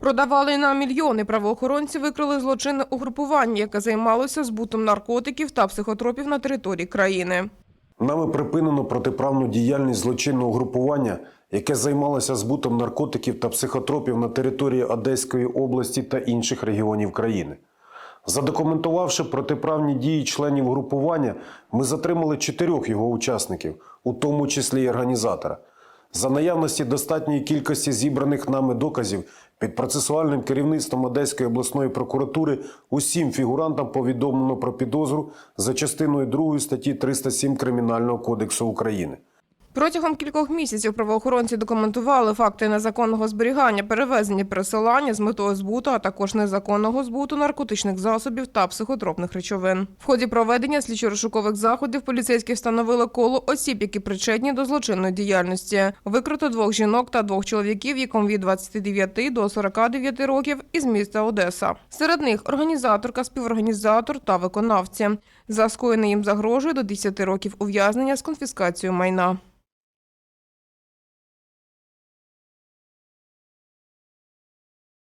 Продавали на мільйони. Правоохоронці викрили злочинне угрупування, яке займалося збутом наркотиків та психотропів на території країни. Нами припинено протиправну діяльність злочинного групування, яке займалося збутом наркотиків та психотропів на території Одеської області та інших регіонів країни. Задокументувавши протиправні дії членів групування, ми затримали чотирьох його учасників, у тому числі й організатора. За наявності достатньої кількості зібраних нами доказів під процесуальним керівництвом Одеської обласної прокуратури усім фігурантам повідомлено про підозру за частиною 2 статті 307 Кримінального кодексу України. Протягом кількох місяців правоохоронці документували факти незаконного зберігання, перевезення, пересилання з метою збуту, а також незаконного збуту наркотичних засобів та психотропних речовин. В ході проведення слідчо-розшукових заходів поліцейські встановили коло осіб, які причетні до злочинної діяльності. Викрито двох жінок та двох чоловіків, віком від 29 до 49 років із міста Одеса. Серед них організаторка, співорганізатор та виконавці. За скоєне їм загрожує до 10 років ув'язнення з конфіскацією майна.